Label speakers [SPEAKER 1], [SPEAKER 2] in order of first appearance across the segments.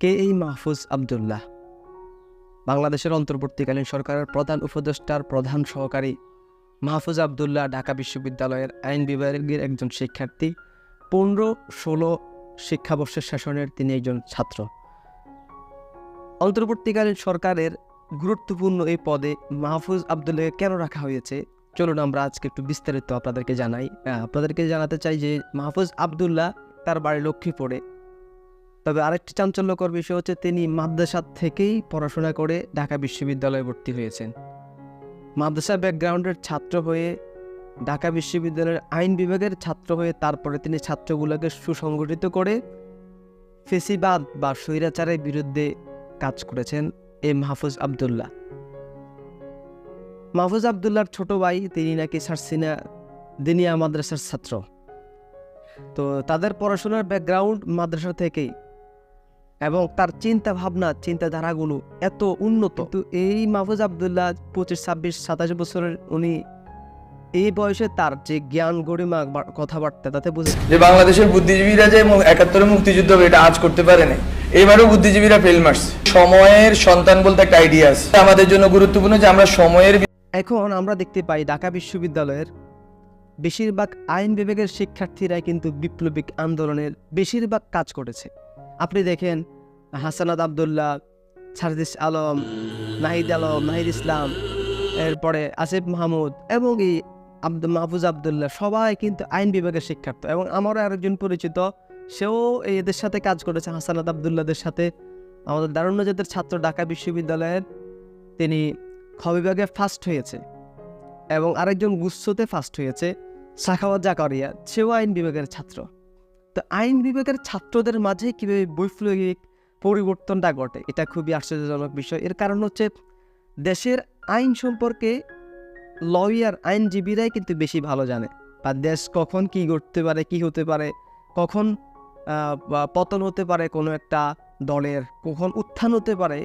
[SPEAKER 1] কে এই মাহফুজ আবদুল্লাহ? বাংলাদেশের অন্তর্বর্তীকালীন সরকারের প্রধান উপদেষ্টার প্রধান সহকারী মাহফুজ আবদুল্লাহ ঢাকা বিশ্ববিদ্যালয়ের আইন বিভাগের একজন শিক্ষার্থী। পনেরো, ষোলো শিক্ষাবর্ষের শাসনের তিনি একজন ছাত্র। অন্তর্বর্তীকালীন সরকারের গুরুত্বপূর্ণ এই পদে মাহফুজ আবদুল্লাহকে কেন রাখা হয়েছে? চলুন আমরা আজকে একটু বিস্তারিত আপনাদেরকে জানাই। আপনাদেরকে জানাতে চাই যে মাহফুজ আবদুল্লাহ তার বাড়ি লক্ষ্মীপুরে। তবে আরেকটি চাঞ্চল্যকর বিষয় হচ্ছে তিনি মাদ্রাসা থেকেই পড়াশোনা করে ঢাকা বিশ্ববিদ্যালয়ে ভর্তি হয়েছেন। মাদ্রাসা ব্যাকগ্রাউন্ডের ছাত্র হয়ে ঢাকা বিশ্ববিদ্যালয়ের আইন বিভাগের ছাত্র হয়ে তারপরে তিনি ছাত্রগুলোকে সুসংগঠিত করে ফেসিবাদ বা স্বৈরাচারের বিরুদ্ধে কাজ করেছেন এ মাহফুজ আবদুল্লাহ। মাহফুজ আবদুল্লাহর ছোট ভাই, তিনি নাকি সারসিনা দিনিয়া মাদ্রাসার ছাত্র। তো তাদের পড়াশোনার ব্যাকগ্রাউন্ড মাদ্রাসা থেকেই। এবং তার চিন্তা ভাবনা চিন্তাধারাগুলো এত উন্নত। তো এই মাহফুজ আবদুল্লাহ পঁচিশ ছাব্বিশ সাতাশ বছরের উনি এই বয়সে তার যে জ্ঞান গরিমা কথাবার্তা তাতে বুঝে
[SPEAKER 2] যে বাংলাদেশের বুদ্ধিজীবীরা যে একাত্তরে মুক্তিযুদ্ধ এটা আজ করতে পারে না এবারও বুদ্ধিজীবীরা ফেল মারছে সময়ের সন্তান বলতে একটা আইডিয়া আছে। আমাদের জন্য গুরুত্বপূর্ণ যে আমরা সময়ের
[SPEAKER 1] এখন আমরা দেখতে পাই ঢাকা বিশ্ববিদ্যালয়ের বেশিরভাগ আইন বিভাগের শিক্ষার্থীরাই কিন্তু বিপ্লবিক আন্দোলনের বেশিরভাগ কাজ করেছে। আপনি দেখেন হাসানাদ আবদুল্লাহ সারদিস আলম নাহিদ আলম নাহিদ ইসলাম, এরপরে আসিফ মাহমুদ এবং এই আব্দুল মাহফুজ আবদুল্লাহ সবাই কিন্তু আইন বিভাগের শিক্ষার্থী এবং আমারও আরেকজন পরিচিত, সেও এদের সাথে কাজ করেছে হাসানাদ আবদুল্লাহদের সাথে। আমাদের দারুণ্যজাতের ছাত্র ঢাকা বিশ্ববিদ্যালয়ের তিনি খ বিভাগে ফার্স্ট হয়েছে এবং আরেকজন গুচ্ছতে ফার্স্ট হয়েছে, সাখাওয়াত জাকারিয়া, সেও আইন বিভাগের ছাত্র। তো আইন বিভাগের ছাত্রদের মাঝে কীভাবে বৈপ্লবিক পরিবর্তনটা ঘটে। এটা খুবই আশ্চর্যজনক বিষয়। এর কারণ হচ্ছে দেশের আইন সম্পর্কে লয়ার, আইনজীবীরাই কিন্তু বেশি ভালো জানে। বা দেশ কখন কি ঘটতে পারে, কি হতে পারে, কখন পতন হতে পারে কোনো একটা দলের, কখন উত্থান হতে পারে,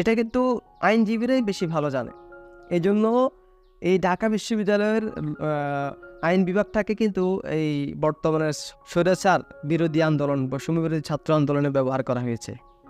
[SPEAKER 1] এটা কিন্তু আইনজীবীরাই বেশি ভালো জানে। এই জন্য এই ঢাকা বিশ্ববিদ্যালয়ের আইন বিভাগটাকে কিন্তু এই বর্তমানে স্বৈরাচার বিরোধী আন্দোলন বা সমবিরোধী ছাত্র আন্দোলনে ব্যবহার করা হয়েছে।